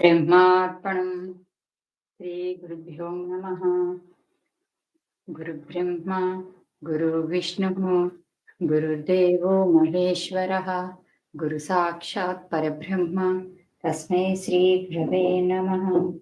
ब्रह्मार्पणम्। श्रीगुरुभ्यो नमः। गुरुब्रह्मा गुरुविष्णुः गुरुदेवो महेश्वरः गुरुसाक्षात् परब्रह्म। तस्मै श्रीगुरवे नमः।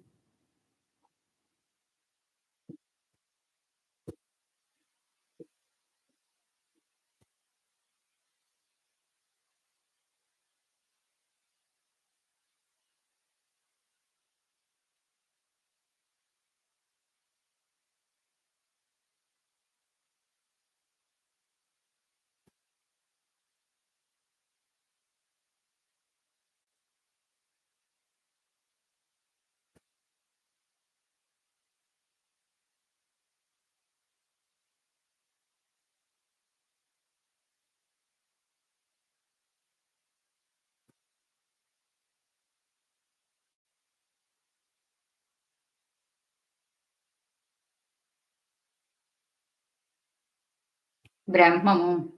బ్రహ్మము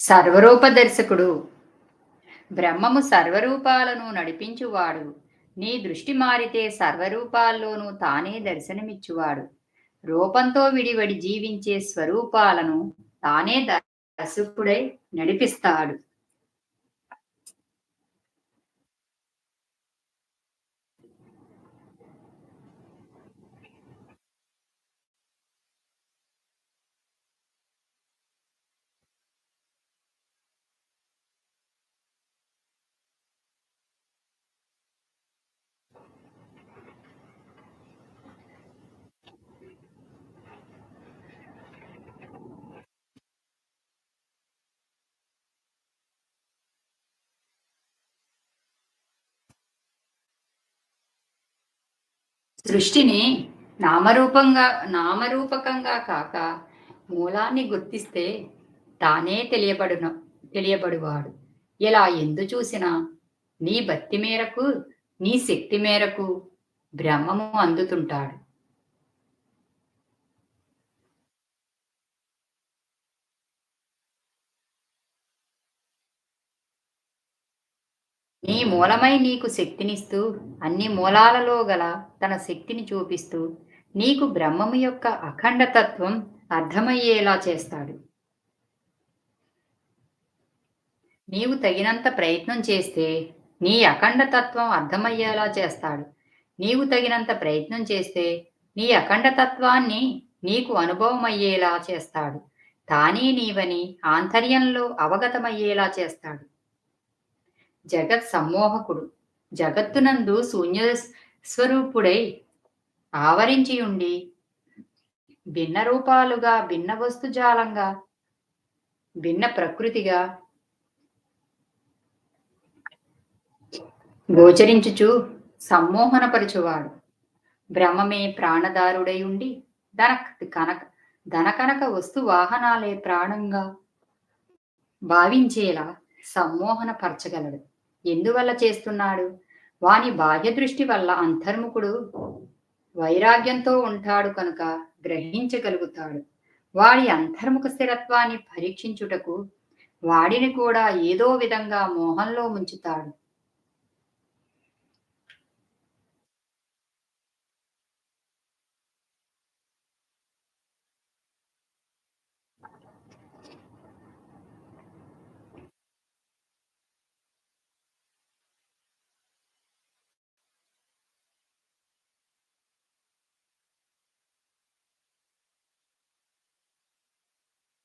సర్వరూప దర్శకుడు బ్రహ్మము సర్వరూపాలను నడిపించువాడు. నీ దృష్టి మారితే సర్వరూపాల్లోనూ తానే దర్శనమిచ్చువాడు. రూపంతో విడివడి జీవించే స్వరూపాలను తానే దర్శకుడై నడిపిస్తాడు. సృష్టిని నామరూపంగా నామరూపకంగా కాక మూలాన్ని గుర్తిస్తే తానే తెలియబడును తెలియబడువాడు. ఇలా ఎందు చూసినా? నీ భక్తి మేరకు నీ శక్తి మేరకు బ్రహ్మము అందుతుంటాడు. నీ మూలమై నీకు శక్తినిస్తూ అన్ని మూలాలలో గల తన శక్తిని చూపిస్తూ నీకు బ్రహ్మము యొక్క అఖండతత్వం అర్థమయ్యేలా చేస్తాడు. నీవు తగినంత ప్రయత్నం చేస్తే నీ అఖండతత్వం అర్థమయ్యేలా చేస్తాడు. నీవు తగినంత ప్రయత్నం చేస్తే నీ అఖండతత్వాన్ని నీకు అనుభవం అయ్యేలా చేస్తాడు. తానే నీవని ఆంతర్యంలో అవగతమయ్యేలా చేస్తాడు. జగత్ సమ్మోహకుడు. జగత్తునందు శూన్య స్వరూపుడై ఆవరించి ఉండి భిన్న రూపాలుగా భిన్న వస్తుజాలంగా భిన్న ప్రకృతిగా గోచరించుచు సమ్మోహనపరచువాడు. బ్రహ్మమే ప్రాణదారుడై ఉండి ధన కనక ధనకనక వస్తు వాహనాలే ప్రాణంగా భావించేలా సమ్మోహనపరచగలడు. ఎందువల్ల చేస్తున్నాడు? వాని బాహ్య దృష్టి వల్ల అంతర్ముఖుడు వైరాగ్యంతో ఉంటాడు కనుక గ్రహించగలుగుతాడు. వాడి అంతర్ముఖ స్థిరత్వాన్ని పరీక్షించుటకు వాడిని కూడా ఏదో విధంగా మోహంలో ముంచుతాడు.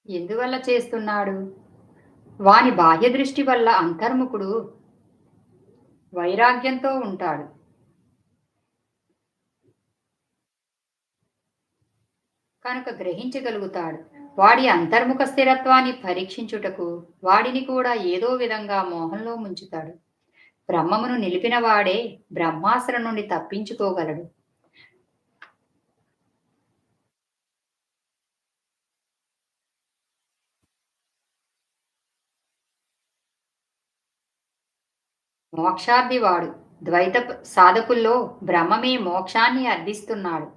ఎందువల్ల చేస్తున్నాడు? వాని బాహ్య దృష్టి వల్ల అంతర్ముఖుడు వైరాగ్యంతో ఉంటాడు. కనుక గ్రహించగలుగుతాడు. వాడి అంతర్ముఖ స్థిరత్వాన్ని పరీక్షించుటకు వాడిని కూడా ఏదో విధంగా మోహంలో ముంచుతాడు. బ్రహ్మమును నిలిపిన వాడే బ్రహ్మాస్త్రం నుండి తప్పించుకోగలడు. మోక్షార్థివాడు ద్వైత సాధకుల్లో బ్రహ్మమే మోక్షాన్ని అర్థిస్తున్నాడు.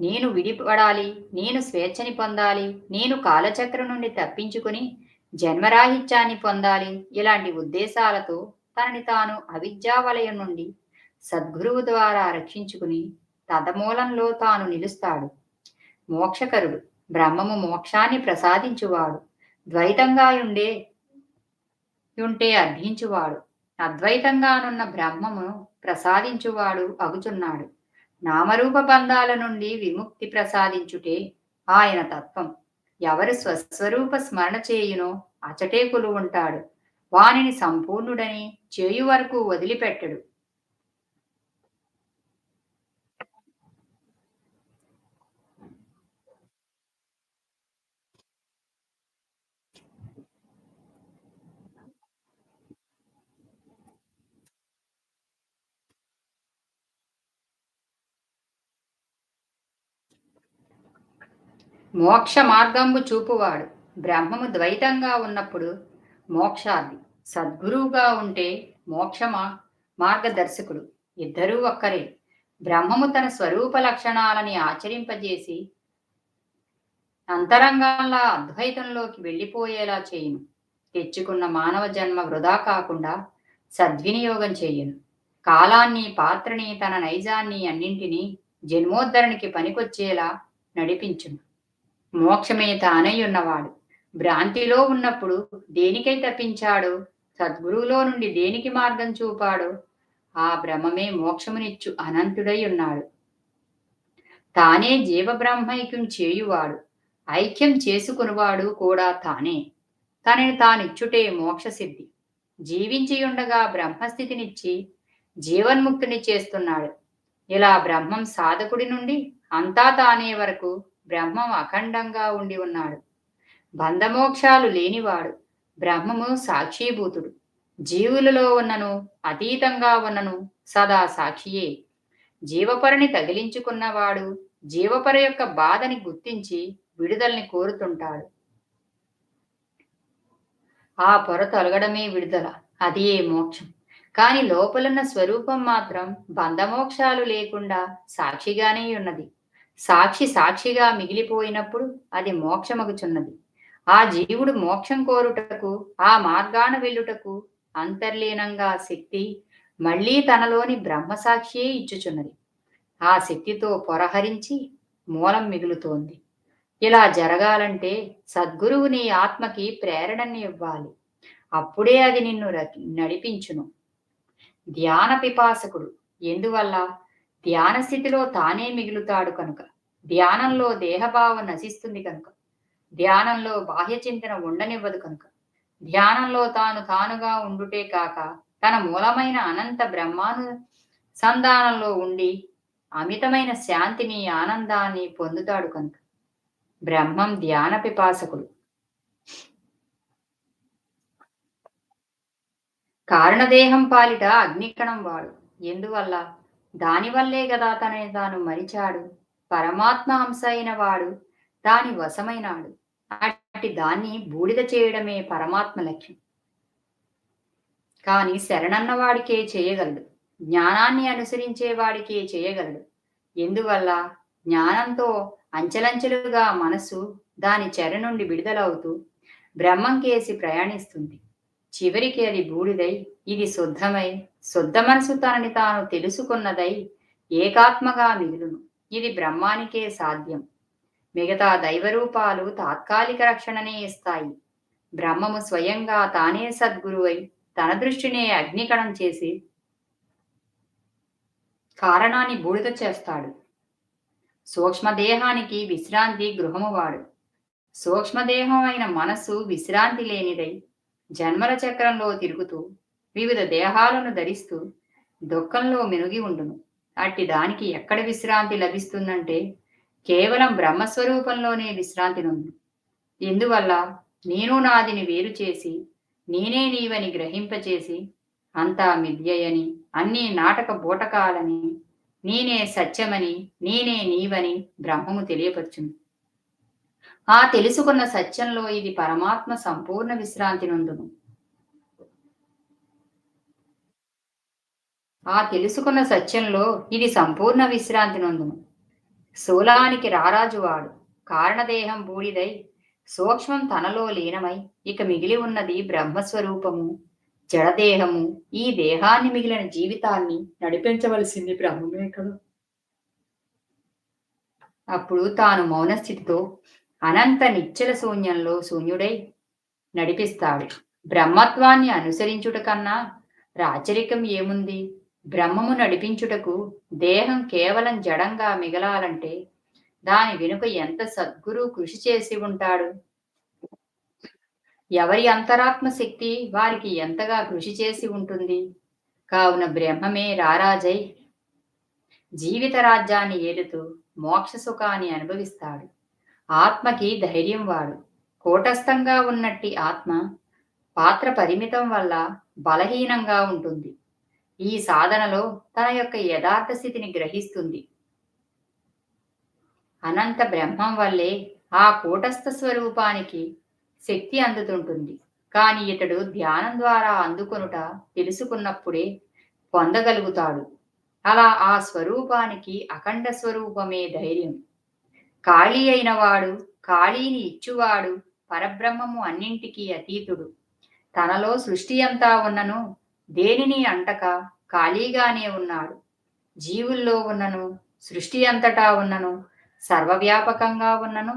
నేను విడిపడాలి నేను స్వేచ్ఛని పొందాలి నేను కాలచక్రం నుండి తప్పించుకుని జన్మరాహిత్యాన్ని పొందాలి ఇలాంటి ఉద్దేశాలతో తనని తాను అవిద్యావలయం నుండి సద్గురువు ద్వారా రక్షించుకుని తదమూలంలో తాను నిలుస్తాడు. మోక్షకరుడు బ్రహ్మము మోక్షాన్ని ప్రసాదించువాడు ద్వైతంగా ఉండే ఉంటే అర్థించువాడు అద్వైతంగానున్న బ్రహ్మమును ప్రసాదించువాడు అగుచున్నాడు. నామరూప బంధాల నుండి విముక్తి ప్రసాదించుటే ఆయన తత్వం. ఎవరు స్వస్వరూప స్మరణ చేయునో అచటేకులు ఉంటాడు వానిని సంపూర్ణుడని చేయు వరకు వదిలిపెట్టడు. మోక్ష మార్గంబు చూపువాడు. బ్రహ్మము ద్వైతంగా ఉన్నప్పుడు మోక్షాది. సద్గురువుగా ఉంటే మోక్ష మార్గదర్శకుడు. ఇద్దరూ ఒక్కరే. బ్రహ్మము తన స్వరూప లక్షణాలని ఆచరింపజేసి అంతరంగాల అద్వైతంలోకి వెళ్ళిపోయేలా చేయును. తెచ్చుకున్న మానవ జన్మ వృధా కాకుండా సద్వినియోగం చేయును. కాలాన్ని పాత్రని తన నైజాన్ని అన్నింటినీ జన్మోద్ధరణకి పనికొచ్చేలా నడిపించును. మోక్షమే తానై ఉన్నవాడు భ్రాంతిలో ఉన్నప్పుడు దేనికై తప్పించాడు? సద్గురువులో నుండి దేనికి మార్గం చూపాడు? ఆ బ్రహ్మమే మోక్షమునిచ్చు అనంతుడై ఉన్నాడు తానే జీవబ్రహ్మైక్యం చేయువాడు. ఐక్యం చేసుకునివాడు కూడా తానే. తనని తానిచ్చుటే మోక్షసిద్ధి. జీవించి ఉండగా బ్రహ్మస్థితినిచ్చి జీవన్ముక్తిని చేస్తున్నాడు. ఇలా బ్రహ్మం సాధకుడి నుండి అంతా తానే వరకు బ్రహ్మం అఖండంగా ఉండి ఉన్నాడు. బంధమోక్షాలు లేనివాడు బ్రహ్మము సాక్షీభూతుడు. జీవులలో ఉన్నను అతీతంగా ఉన్నను సదా సాక్షియే. జీవపరిని తగిలించుకున్నవాడు జీవపర యొక్క బాధని గుర్తించి విడుదలని కోరుతుంటాడు. ఆ పొర తొలగడమే విడుదల అదే మోక్షం. కాని లోపలున్న స్వరూపం మాత్రం బంధమోక్షాలు లేకుండా సాక్షిగానే ఉన్నది. సాక్షి సాక్షిగా మిగిలిపోయినప్పుడు అది మోక్షమగుచున్నది. ఆ జీవుడు మోక్షం కోరుటకు ఆ మార్గాన వెళ్ళుటకు అంతర్లీనంగా శక్తి మళ్ళీ తనలోని బ్రహ్మసాక్షియే ఇచ్చుచున్నది. ఆ శక్తితో పొరహరించి మూలం మిగులుతోంది. ఇలా జరగాలంటే సద్గురువు నీ ఆత్మకి ప్రేరణని ఇవ్వాలి. అప్పుడే అది నిన్ను నడిపించును. ధ్యాన పిపాసకుడు. ఎందువల్ల? ధ్యాన స్థితిలో తానే మిగులుతాడు కనుక. ధ్యానంలో దేహభావం నశిస్తుంది కనుక. ధ్యానంలో బాహ్య చింతన ఉండనివ్వదు కనుక. ధ్యానంలో తాను తానుగా ఉండుటే కాక తన మూలమైన అనంత బ్రహ్మాను సంధానంలో ఉండి అమితమైన శాంతిని ఆనందాన్ని పొందుతాడు కనుక. బ్రహ్మం ధ్యాన పిపాసకుడు. కారణదేహం పాలిట అగ్నికణం వాడు. ఎందువల్ల? దానివల్లే కదా తనని తాను మరిచాడు. పరమాత్మ అంశ అయిన వాడు దాని వశమైనాడు. అట్టి దాన్ని బూడిద చేయడమే పరమాత్మ లక్ష్యం. కాని శరణన్న వాడికే చేయగలడు. జ్ఞానాన్ని అనుసరించే వాడికే చేయగలడు. ఎందువల్ల? జ్ఞానంతో అంచెలంచెలుగా మనసు దాని చెర నుండి విడుదలవుతూ బ్రహ్మం కేసి ప్రయాణిస్తుంది. చివరికి అది బూడిదై ఇది శుద్ధమై శుద్ధ మనసు తనని తాను తెలుసుకున్నదై ఏకాత్మగా మిగులును. ఇది బ్రహ్మానికే సాధ్యం. మిగతా దైవరూపాలు తాత్కాలిక రక్షణనే ఇస్తాయి. బ్రహ్మము స్వయంగా తానే సద్గురువై తన దృష్టినే అగ్నికణం చేసి కారణాన్ని బూడిద చేస్తాడు. సూక్ష్మదేహానికి విశ్రాంతి గృహమువాడు. సూక్ష్మదేహం అయిన మనస్సు విశ్రాంతి లేనిదై జన్మల చక్రంలో తిరుగుతూ వివిధ దేహాలను ధరిస్తూ దుఃఖంలో మెనుగి ఉండును. అట్టి దానికి ఎక్కడ విశ్రాంతి లభిస్తుందంటే కేవలం బ్రహ్మస్వరూపంలోనే విశ్రాంతి నుండి ఎందువల్ల నేను నాదిని వేరు చేసి నేనే నీవని గ్రహింపచేసి అంతా మిథ్యయని అన్నీ నాటక బూటకాలని నేనే సత్యమని నేనే నీవని బ్రహ్మము తెలియపరచును. ఆ తెలుసుకున్న సత్యంలో ఇది పరమాత్మ సంపూర్ణ విశ్రాంతి నందును. ఆ తెలుసుకున్న సత్యంలో ఇది సంపూర్ణ విశ్రాంతి నందును. శూలానికి రారాజువాడు. కారణదేహం బూడిదై సూక్ష్మం తనలో లీనమై ఇక మిగిలి ఉన్నది బ్రహ్మస్వరూపము. జడదేహము ఈ దేహాన్ని మిగిలిన జీవితాన్ని నడిపించవలసింది బ్రహ్మమే కదా. అప్పుడు తాను మౌనస్థితితో అనంత నిచ్చల శూన్యంలో శూన్యుడై నడిపిస్తాడు. బ్రహ్మత్వాన్ని అనుసరించుట కన్నా రాచరికం ఏముంది? బ్రహ్మము నడిపించుటకు దేహం కేవలం జడంగా మిగలాలంటే దాని వెనుక ఎంత సద్గురు కృషి చేసి ఉంటాడు? ఎవరి అంతరాత్మ శక్తి వారికి ఎంతగా కృషి చేసి ఉంటుంది? కావున బ్రహ్మమే రారాజై జీవిత రాజ్యాన్ని ఏలుతూ మోక్ష సుఖాన్ని అనుభవిస్తాడు. ఆత్మకి ధైర్యం వాడు. కూటస్థంగా ఉన్నట్టి ఆత్మ పాత్ర పరిమితం వల్ల బలహీనంగా ఉంటుంది. ఈ సాధనలో తన యొక్క యథార్థ స్థితిని గ్రహిస్తుంది. అనంత బ్రహ్మం వల్లే ఆ కూటస్థ స్వరూపానికి శక్తి అందుతుంటుంది. కానీ ఇతడు ధ్యానం ద్వారా అందుకొనుట తెలుసుకున్నప్పుడే పొందగలుగుతాడు. అలా ఆ స్వరూపానికి అఖండ స్వరూపమే ధైర్యం. ఖాళీ అయినవాడు ఖాళీని ఇచ్చువాడు పరబ్రహ్మము అన్నింటికీ అతీతుడు. తనలో సృష్టి అంతా ఉన్నను దేనిని అంటక ఖాళీగానే ఉన్నాడు? జీవుల్లో ఉన్నను సృష్టి అంతటా ఉన్నను సర్వవ్యాపకంగా ఉన్నను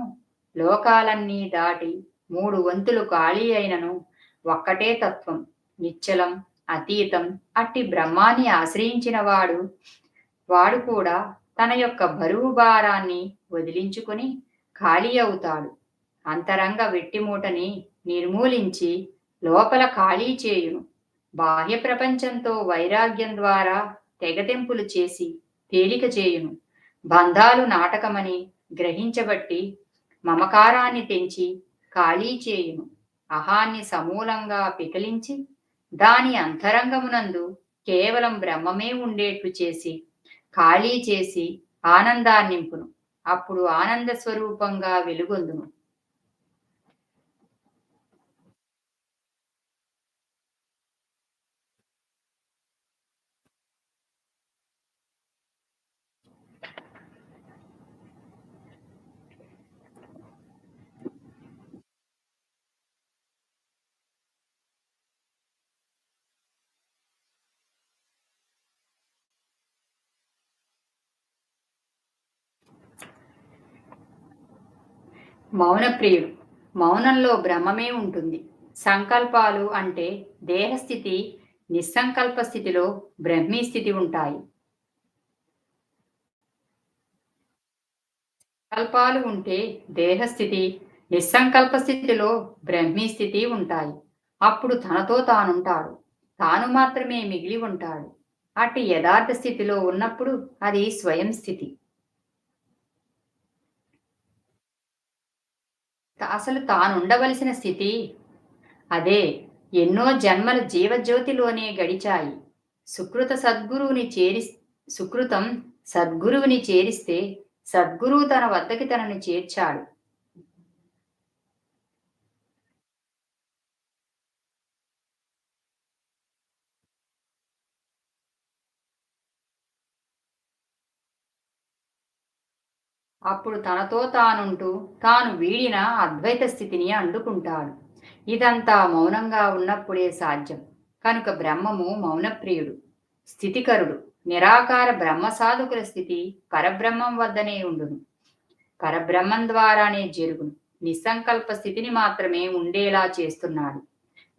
లోకాలన్నీ దాటి మూడు వంతులు ఖాళీ అయినను ఒక్కటే తత్వం నిశ్చలం అతీతం అట్టి బ్రహ్మాన్ని ఆశ్రయించిన వాడు వాడు కూడా తన యొక్క బరువు భారాన్ని వదిలించుకుని ఖాళీ అవుతాడు. అంతరంగ వెట్టిమూటని నిర్మూలించి లోపల ఖాళీ చేయును. బాహ్య ప్రపంచంతో వైరాగ్యం ద్వారా తెగతెంపులు చేసి తేలిక చేయును. బంధాలు నాటకమని గ్రహించబట్టి మమకారాన్ని తెంచి ఖాళీ చేయును. అహాన్ని సమూలంగా పికలించి దాని అంతరంగమునందు కేవలం బ్రహ్మమే ఉండేట్లు చేసి ఖాళీ చేసి ఆనందాన్నింపును. అప్పుడు ఆనంద స్వరూపంగా వెలుగొందును. మౌనప్రియుడు. మౌనంలో బ్రహ్మమే ఉంటుంది. సంకల్పాలు అంటే దేహస్థితి నిస్సంకల్ప స్థితిలో బ్రహ్మీ స్థితి ఉంటాయి. సంకల్పాలు ఉంటే దేహస్థితి నిస్సంకల్ప స్థితిలో బ్రహ్మీ స్థితి ఉంటాయి. అప్పుడు తనతో తానుంటాడు. తాను మాత్రమే మిగిలి ఉంటాడు. అటు యథార్థ స్థితిలో ఉన్నప్పుడు అది స్వయం స్థితి. అసలు తానుండవలసిన స్థితి? అదే ఎన్నో జన్మల జీవజ్యోతిలోనే గడిచాయి. సుకృత సద్గురువుని చేరి సుకృతం సద్గురువుని చేరిస్తే సద్గురువు తన వద్దకి తనను చేర్చాడు. అప్పుడు తనతో తానుంటూ తాను వీడిన అద్వైత స్థితిని అందుకుంటాడు ఇదంతా మౌనంగా ఉన్నప్పుడే సాధ్యం. కనుక బ్రహ్మము మౌనప్రియుడు స్థితికరుడు నిరాకార బ్రహ్మ సాధకుల స్థితి పరబ్రహ్మం వద్దనే ఉండును. పరబ్రహ్మం ద్వారానే జరుగును. నిస్సంకల్ప స్థితిని మాత్రమే ఉండేలా చేస్తున్నాడు.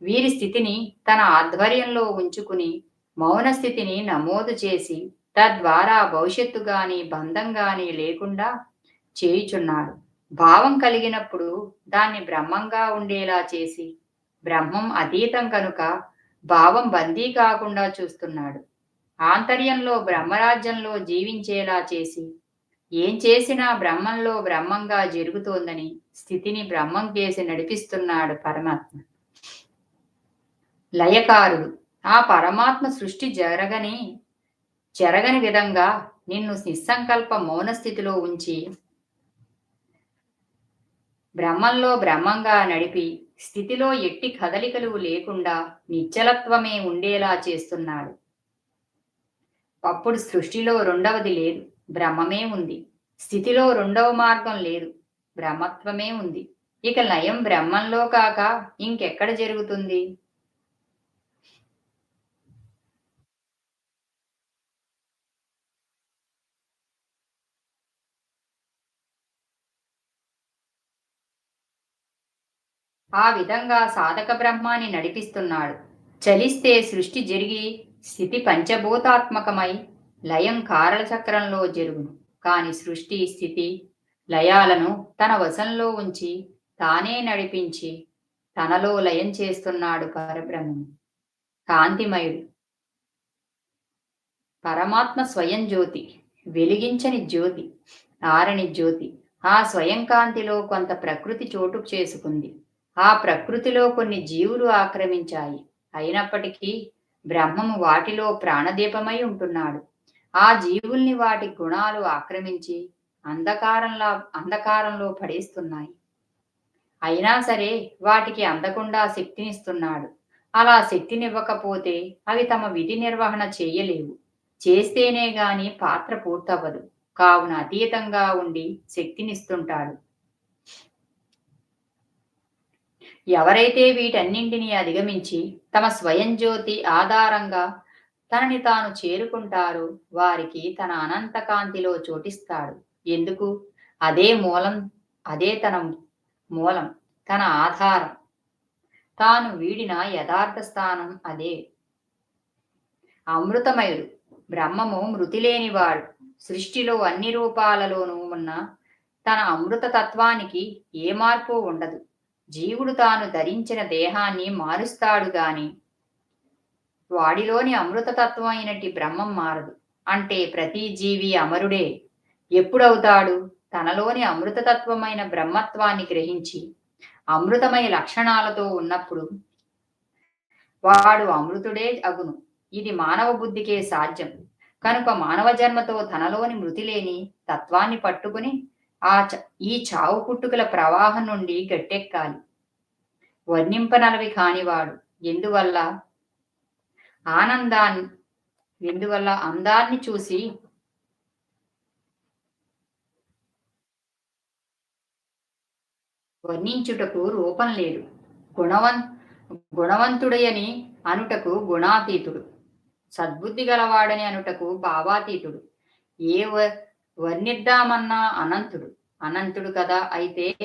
వీరి స్థితిని తన ఆధ్వర్యంలో ఉంచుకుని మౌన స్థితిని నమోదు చేసి తద్వారా భవిష్యత్తు గాని బంధం గాని లేకుండా చేయుచున్నాడు భావం కలిగినప్పుడు దాన్ని బ్రహ్మంగా ఉండేలా చేసి బ్రహ్మం అతీతం కనుక భావం బందీ కాకుండా చూస్తున్నాడు. ఆంతర్యంలో బ్రహ్మరాజ్యంలో జీవించేలా చేసి ఏం చేసినా బ్రహ్మంలో బ్రహ్మంగా జరుగుతోందని స్థితిని బ్రహ్మం చేసి నడిపిస్తున్నాడు పరమాత్మ. లయకారుడు ఆ పరమాత్మ సృష్టి జరగని జరగని విధంగా నిన్ను నిస్సంకల్ప మౌన స్థితిలో ఉంచి బ్రహ్మంలో బ్రహ్మంగా నడిపి స్థితిలో ఎట్టి కదలికలు లేకుండా నిచ్చలత్వమే ఉండేలా చేస్తున్నాడు. అప్పుడు సృష్టిలో రెండవది లేదు బ్రహ్మమే ఉంది. స్థితిలో రెండవ మార్గం లేదు బ్రహ్మత్వమే ఉంది. ఇక లయం బ్రహ్మంలో కాక ఇంకెక్కడ జరుగుతుంది? ఆ విధంగా సాధక బ్రహ్మాన్ని నడిపిస్తున్నాడు. చలిస్తే సృష్టి జరిగి స్థితి పంచభూతాత్మకమై లయం కారల చక్రంలో జరుగును. కాని సృష్టి స్థితి లయాలను తన వశంలో ఉంచి తానే నడిపించి తనలో లయం చేస్తున్నాడు పరబ్రహ్మము కాంతిమయుడు. పరమాత్మ స్వయం జ్యోతి. వెలిగించని జ్యోతి. ఆరని జ్యోతి. ఆ స్వయం కాంతిలో కొంత ప్రకృతి చోటు చేసుకుంది. ఆ ప్రకృతిలో కొన్ని జీవులు ఆక్రమించాయి. అయినప్పటికీ బ్రహ్మము వాటిలో ప్రాణదీపమై ఉంటున్నాడు. ఆ జీవుల్ని వాటి గుణాలు ఆక్రమించి అంధకారంలా అంధకారంలో పడేస్తున్నాయి. అయినా సరే వాటికి అందకుండా శక్తినిస్తున్నాడు. అలా శక్తినివ్వకపోతే అవి తమ విధి నిర్వహణ చేయలేవు. చేస్తేనే గాని పాత్ర పూర్తవ్వదు. కావున అతీతంగా ఉండి శక్తినిస్తుంటాడు. ఎవరైతే వీటన్నింటినీ అధిగమించి తమ స్వయం జ్యోతి ఆధారంగా తనని తాను చేరుకుంటారో వారికి తన అనంతకాంతిలో చోటిస్తాడు. ఎందుకు? అదే మూలం అదే తన మూలం తన ఆధారం. తాను వీడిన యథార్థ స్థానం అదే. అమృతమయుడు బ్రహ్మము మృతి లేనివాడు సృష్టిలో అన్ని రూపాలలోనూ ఉన్న తన అమృత తత్వానికి ఏ మార్పు ఉండదు. జీవుడు తాను ధరించిన దేహాన్ని మారుస్తాడు గాని వాడిలోని అమృతతత్వం అయినటి బ్రహ్మం మారదు. అంటే ప్రతి జీవి అమరుడే. ఎప్పుడవుతాడు? తనలోని అమృతతత్వమైన బ్రహ్మత్వాన్ని గ్రహించి అమృతమయ లక్షణాలతో ఉన్నప్పుడు వాడు అమృతుడే అగును. ఇది మానవ బుద్ధికే సాధ్యం. కనుక మానవ జన్మతో తనలోని మృతి లేని తత్వాన్ని పట్టుకుని ఆ ఈ చావు పుట్టుకల ప్రవాహం నుండి గట్టెక్కాలి. వర్ణింపనలవి కానివాడు. ఎందువల్ల? ఆనందాన్ని ఎందువల్ల అందాన్ని చూసి వర్ణించుటకు రూపం లేదు. గుణవన్ గుణవంతుడయని అనుటకు గుణాతీతుడు. సద్బుద్ధి గలవాడని అనుటకు భావాతీతుడు. ఏ వర్ణిద్దామన్నా అనంతుడు. అనంతుడు కదా అయితే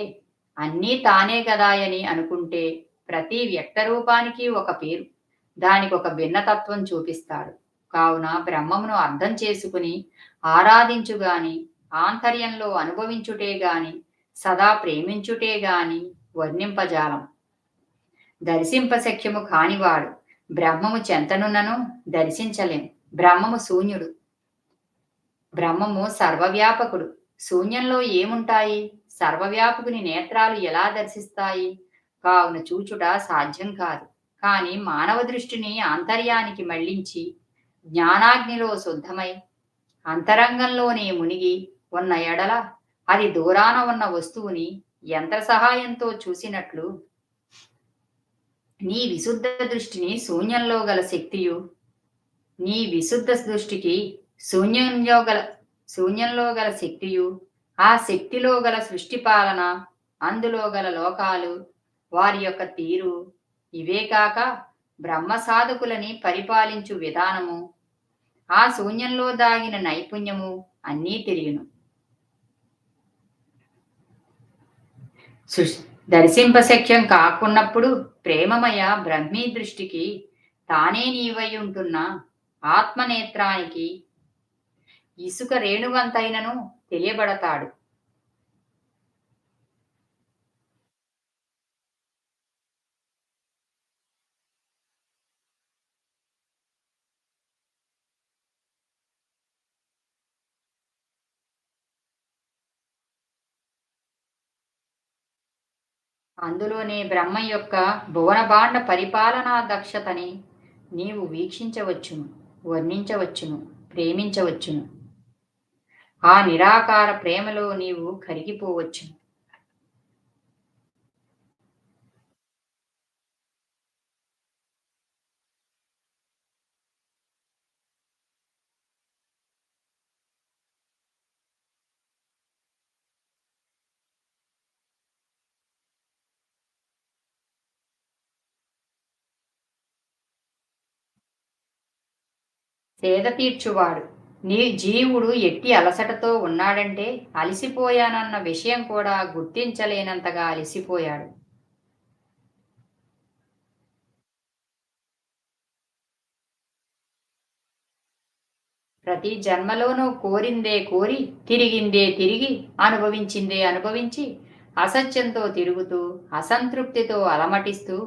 అన్నీ తానే గదాయని అనుకుంటే ప్రతి వ్యక్త రూపానికి ఒక పేరు. దానికొక భిన్నతత్వం చూపిస్తాడు. కావున బ్రహ్మమును అర్థం చేసుకుని ఆరాధించుగాని ఆంతర్యంలో అనుభవించుటే గాని సదా ప్రేమించుటే గాని వర్ణింపజాలం. దర్శింపశక్యము కానివాడు బ్రహ్మము చెంతనున్నను దర్శించలేం. బ్రహ్మము శూన్యుడు. బ్రహ్మము సర్వవ్యాపకుడు. శూన్యంలో ఏముంటాయి? సర్వవ్యాపకుని నేత్రాలు ఎలా దర్శిస్తాయి? కావున చూచుట సాధ్యం కాదు. కాని మానవ దృష్టిని ఆంతర్యానికి మళ్ళించి జ్ఞానాగ్నిలో శుద్ధమై అంతరంగంలోనే మునిగి ఉన్న ఎడల అది దూరాన ఉన్న వస్తువుని యంత్ర సహాయంతో చూసినట్లు నీ విశుద్ధ దృష్టిని శూన్యంలో గల శక్తియు నీ విశుద్ధ దృష్టికి శూన్యంలో గల శూన్యంలో గల శక్తియు ఆ శక్తిలో గల సృష్టి పాలన అందులో గల లోకాలు వారి యొక్క తీరు ఇవే కాక బ్రహ్మ సాధకులని పరిపాలించు విధానము ఆ శూన్యంలో దాగిన నైపుణ్యము అన్నీ తెలియను. దర్శింపశక్యం కాకున్నప్పుడు ప్రేమమయ బ్రహ్మీ దృష్టికి తానే నీవై ఉంటున్న ఆత్మనేత్రానికి ఇసుక రేణువంతైనను తెలియబడతాడు. అందులోనే బ్రహ్మ యొక్క భువనభాండ పరిపాలనా దక్షతని నీవు వీక్షించవచ్చును వర్ణించవచ్చును ప్రేమించవచ్చును. ఆ నిరాకార ప్రేమలో నీవు కరిగిపోవచ్చు. సేద తీర్చువాడు. నీ జీవుడు ఎట్టి అలసటతో ఉన్నాడంటే అలసిపోయానన్న విషయం కూడా గుర్తించలేనంతగా అలసిపోయాడు. ప్రతి జన్మలోనూ కోరిందే కోరి తిరిగిందే తిరిగి అనుభవించిందే అనుభవించి అసత్యంతో తిరుగుతూ అసంతృప్తితో అలమటిస్తూ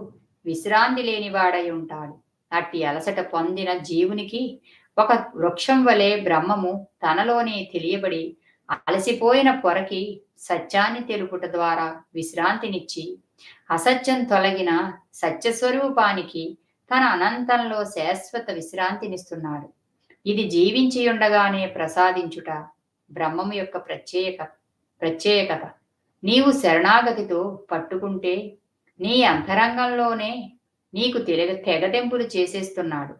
విశ్రాంతి లేనివాడై ఉంటాడు. అట్టి అలసట పొందిన జీవునికి ఒక వృక్షం వలె బ్రహ్మము తనలోనే తెలియబడి అలసిపోయిన పొరకి సత్యాన్ని తెలుపుట ద్వారా విశ్రాంతినిచ్చి అసత్యం తొలగిన సత్యస్వరూపానికి తన అనంతంలో శాశ్వత విశ్రాంతినిస్తున్నాడు. ఇది జీవించి ఉండగానే ప్రసాదించుట బ్రహ్మము యొక్క ప్రత్యేక ప్రత్యేకత. నీవు శరణాగతితో పట్టుకుంటే నీ అంతరంగంలోనే నీకు తెగ తెగదెంపులు చేసేస్తున్నాడు.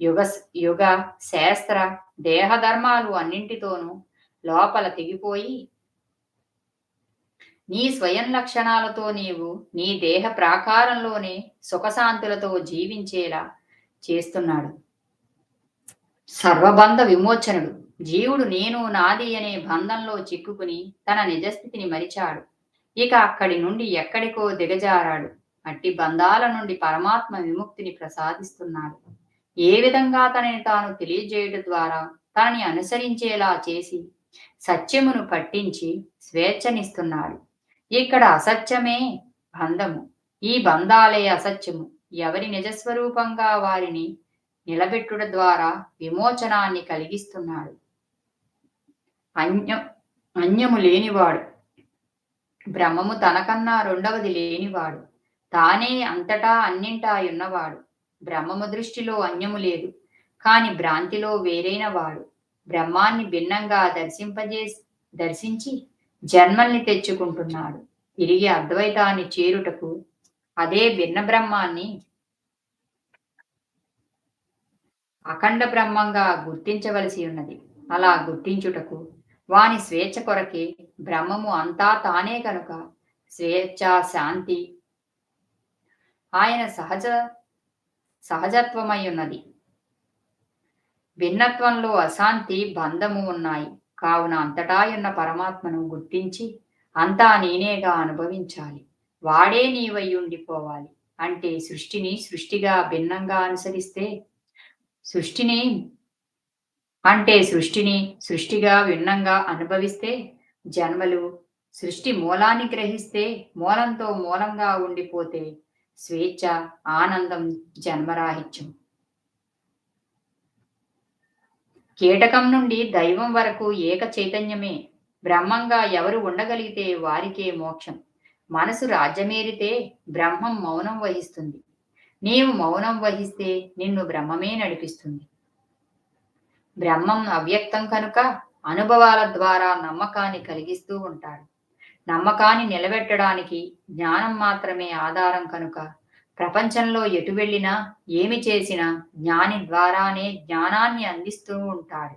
యుగ యుగ శాస్త్ర దేహధర్మాలు అన్నింటితోనూ లోపల తెగిపోయి నీ స్వయం లక్షణాలతో నీవు నీ దేహ ప్రాకారంలోనే సుఖశాంతులతో జీవించేలా చేస్తున్నాడు. సర్వబంధ విమోచనుడు. జీవుడు నేను నాది అనే బంధంలో చిక్కుకుని తన నిజస్థితిని మరిచాడు. ఇక అక్కడి నుండి ఎక్కడికో దిగజారాడు. అట్టి బంధాల నుండి పరమాత్మ విముక్తిని ప్రసాదిస్తున్నాడు. ఏ విధంగా తనని తాను తెలియజేయడం ద్వారా తనని అనుసరించేలా చేసి సత్యమును పట్టించి స్వేచ్ఛనిస్తున్నాడు. ఇక్కడ అసత్యమే బంధము. ఈ బంధాలే అసత్యము. ఎవరి నిజస్వరూపంగా వారిని నిలబెట్టుట ద్వారా విమోచనాన్ని కలిగిస్తున్నాడు. అన్యం అన్యము లేనివాడు. బ్రహ్మము తనకన్నా రెండవది లేనివాడు. తానే అంతటా అన్నింటా ఉన్నవాడు బ్రహ్మము దృష్టిలో అన్యము లేదు కాని భ్రాంతిలో వేరైన వాడు బ్రహ్మాన్ని భిన్నంగా దర్శింపజే దర్శించి జన్మల్ని తెచ్చుకుంటున్నాడు. తిరిగి అద్వైతాన్ని చేరుటకు అదే భిన్న బ్రహ్మాన్ని అఖండ బ్రహ్మంగా గుర్తించవలసి ఉన్నది. అలా గుర్తించుటకు వాని స్వేచ్ఛ కొరకే బ్రహ్మము అంతా తానే కనుక స్వేచ్ఛ శాంతి ఆయన సహజ సహజత్వమై ఉన్నది భిన్నత్వంలో అశాంతి బంధము ఉన్నాయి. కావున అంతటా ఉన్న పరమాత్మను గుర్తించి అంతా నేనేగా అనుభవించాలి. వాడే నీవై ఉండిపోవాలి. అంటే సృష్టిని సృష్టిగా భిన్నంగా అనుసరిస్తే సృష్టిని అంటే సృష్టిని సృష్టిగా భిన్నంగా అనుభవిస్తే జన్మలు సృష్టి మూలాన్ని గ్రహిస్తే మూలంతో మూలంగా ఉండిపోతే స్వేచ్ఛ ఆనందం జన్మరాహిత్యం. కీటకం నుండి దైవం వరకు ఏక చైతన్యమే. బ్రహ్మంగా ఎవరు ఉండగలిగితే వారికే మోక్షం. మనసు రాజ్యమేరితే బ్రహ్మం మౌనం వహిస్తుంది. నీవు మౌనం వహిస్తే నిన్ను బ్రహ్మమే నడిపిస్తుంది. బ్రహ్మం అవ్యక్తం కనుక అనుభవాల ద్వారా నమ్మకాన్ని కలిగిస్తూ ఉంటాడు. నమ్మకాన్ని నిలబెట్టడానికి జ్ఞానం మాత్రమే ఆధారం కనుక ప్రపంచంలో ఎటు వెళ్ళినా ఏమి చేసినా జ్ఞాని ద్వారానే జ్ఞానాన్ని అందిస్తూ ఉంటాడు.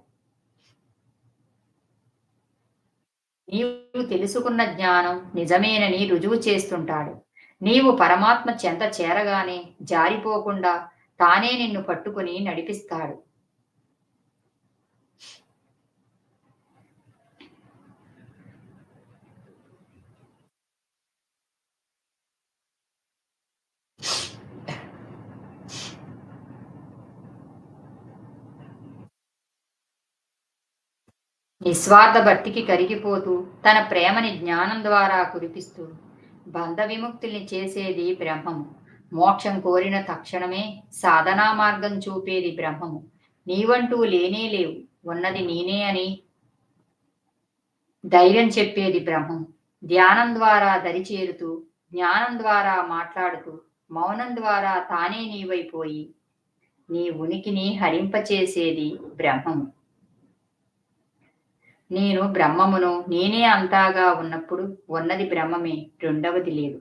నీవు తెలుసుకున్న జ్ఞానం నిజమేనని రుజువు చేస్తుంటాడు. నీవు పరమాత్మ చెంత చేరగానే జారిపోకుండా తానే నిన్ను పట్టుకుని నడిపిస్తాడు. నిస్వార్థ భక్తికి కరిగిపోతూ తన ప్రేమని జ్ఞానం ద్వారా కురిపిస్తూ బంధ విముక్తుల్ని చేసేది బ్రహ్మము. మోక్షం కోరిన తక్షణమే సాధనా మార్గం చూపేది బ్రహ్మము. నీవంటూ లేనే లేవు ఉన్నది నేనే అని ధైర్యం చెప్పేది బ్రహ్మం ధ్యానం ద్వారా దరిచేరుతూ జ్ఞానం ద్వారా మాట్లాడుతూ మౌనం ద్వారా తానే నీవైపోయి నీ ఉనికిని హరింపచేసేది బ్రహ్మము. నేను బ్రహ్మమును నేనే అంతాగా ఉన్నప్పుడు ఉన్నది బ్రహ్మమే రెండవది లేదు.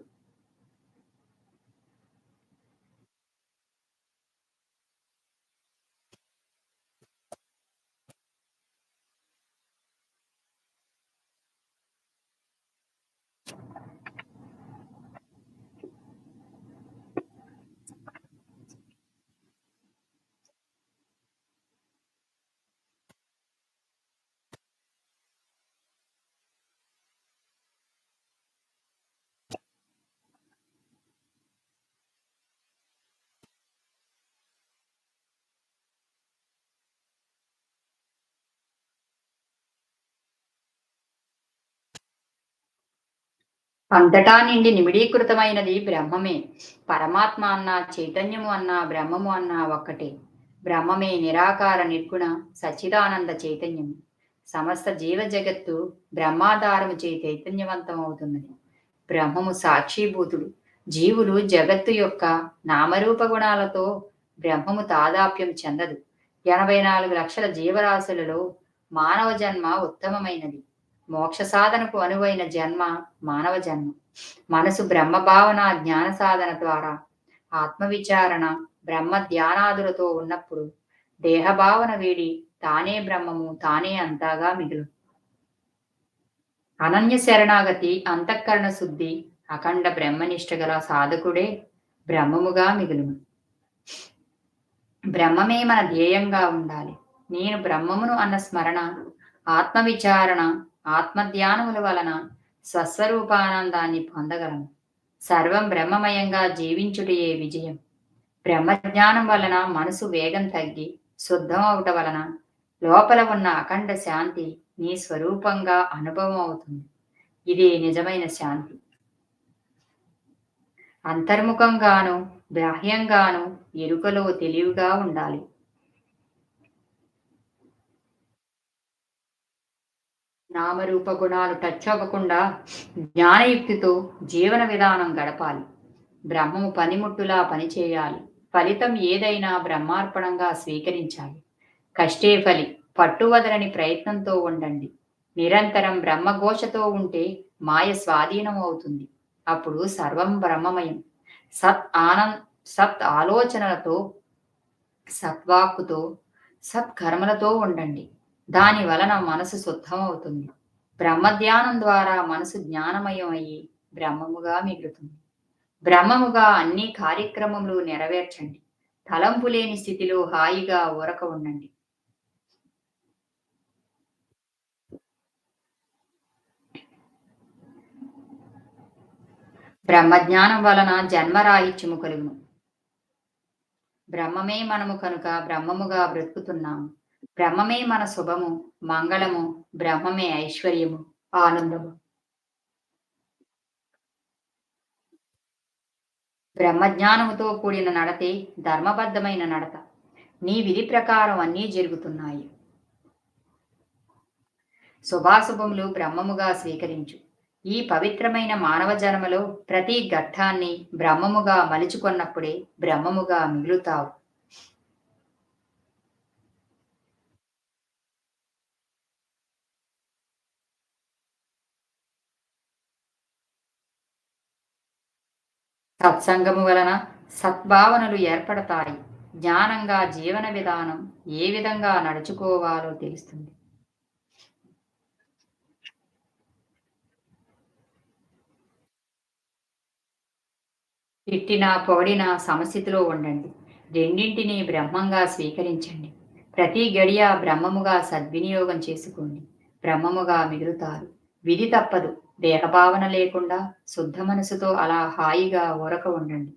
అంతటా నిండి నిమిడీకృతమైనది బ్రహ్మమే. పరమాత్మ అన్న చైతన్యము అన్న బ్రహ్మము అన్న ఒక్కటే. బ్రహ్మమే నిరాకార నిర్గుణ సచ్చిదానంద చైతన్యము. సమస్త జీవ జగత్తు బ్రహ్మాధారము చే చైతన్యవంతమవుతున్నది. బ్రహ్మము సాక్షిభూతుడు. జీవులు జగత్తు యొక్క నామరూప గుణాలతో బ్రహ్మము తాదాప్యం చెందదు. ఎనభై నాలుగు లక్షల జీవరాశులలో మానవ జన్మ ఉత్తమమైనది. మోక్ష సాధనకు అనువైన జన్మ మానవ జన్మ. మనసు బ్రహ్మ భావన జ్ఞాన సాధన ద్వారా ఆత్మవిచారణ బ్రహ్మ ధ్యానాదులతో ఉన్నప్పుడు దేహభావన వీడి తానే బ్రహ్మము తానే అంతాగా మిగులు. అనన్య శరణాగతి అంతఃకరణ శుద్ధి అఖండ బ్రహ్మనిష్ట గల సాధకుడే బ్రహ్మముగా మిగులును. బ్రహ్మమే మన ధ్యేయంగా ఉండాలి. నేను బ్రహ్మమును అన్న స్మరణ ఆత్మవిచారణ ఆత్మధ్యానముల వలన స్వస్వరూపానందాన్ని పొందగలను. సర్వం బ్రహ్మమయంగా జీవించుటయే విజయం. బ్రహ్మజ్ఞానం వలన మనసు వేగం తగ్గి శుద్ధం అవట వలన లోపల ఉన్న అఖండ శాంతి నీ స్వరూపంగా అనుభవం అవుతుంది ఇది నిజమైన శాంతి. అంతర్ముఖంగాను బాహ్యంగాను ఎరుకలో తెలివిగా ఉండాలి. నామరూప గుణాలు టచ్ అవ్వకుండా జ్ఞానయుక్తితో జీవన విధానం గడపాలి. బ్రహ్మము పనిముట్టులా పనిచేయాలి. ఫలితం ఏదైనా బ్రహ్మార్పణంగా స్వీకరించాలి. కష్టే ఫలి పట్టువదలని ప్రయత్నంతో ఉండండి. నిరంతరం బ్రహ్మఘోషతో ఉంటే మాయ స్వాధీనం అవుతుంది. అప్పుడు సర్వం బ్రహ్మమయం. సత్ ఆనంద్ సత్ ఆలోచనలతో సత్వాక్కుతో సత్కర్మలతో ఉండండి. దాని వలన మనసు శుద్ధం అవుతుంది బ్రహ్మధ్యానం ద్వారా మనసు జ్ఞానమయం అయ్యి బ్రహ్మముగా మిగులుతుంది. బ్రహ్మముగా అన్ని కార్యక్రమములు నెరవేర్చండి. తలంపు లేని స్థితిలో హాయిగా ఊరక ఉండండి. బ్రహ్మజ్ఞానం వలన జన్మరాహిత్యము కలుగును. బ్రహ్మమే మనము కనుక బ్రహ్మముగా బ్రతుకుతున్నాము. బ్రహ్మమే మన శుభము మంగళము బ్రహ్మమే ఐశ్వర్యము ఆనందము. బ్రహ్మజ్ఞానముతో కూడిన నడతే ధర్మబద్ధమైన నడత. నీ విధి ప్రకారం అన్నీ జరుగుతున్నాయి. శుభాశుభములు బ్రహ్మముగా స్వీకరించు. ఈ పవిత్రమైన మానవ జన్మలో ప్రతి ఘట్టాన్ని బ్రహ్మముగా మలుచుకున్నప్పుడే బ్రహ్మముగా మిగులుతావు. సత్సంగము వలన సద్భావనలు ఏర్పడతాయి. జ్ఞానంగా జీవన విధానం ఏ విధంగా నడుచుకోవాలో తెలుస్తుంది. తిట్టినా పొడినా సమస్థితిలో ఉండండి. రెండింటిని బ్రహ్మంగా స్వీకరించండి. ప్రతి గడియ బ్రహ్మముగా సద్వినియోగం చేసుకోండి. బ్రహ్మముగా మిగులుతారు. విధి తప్పదు. దేహభావన లేకుండా శుద్ధ మనసుతో అలా హాయిగా ఊరక ఉండండి.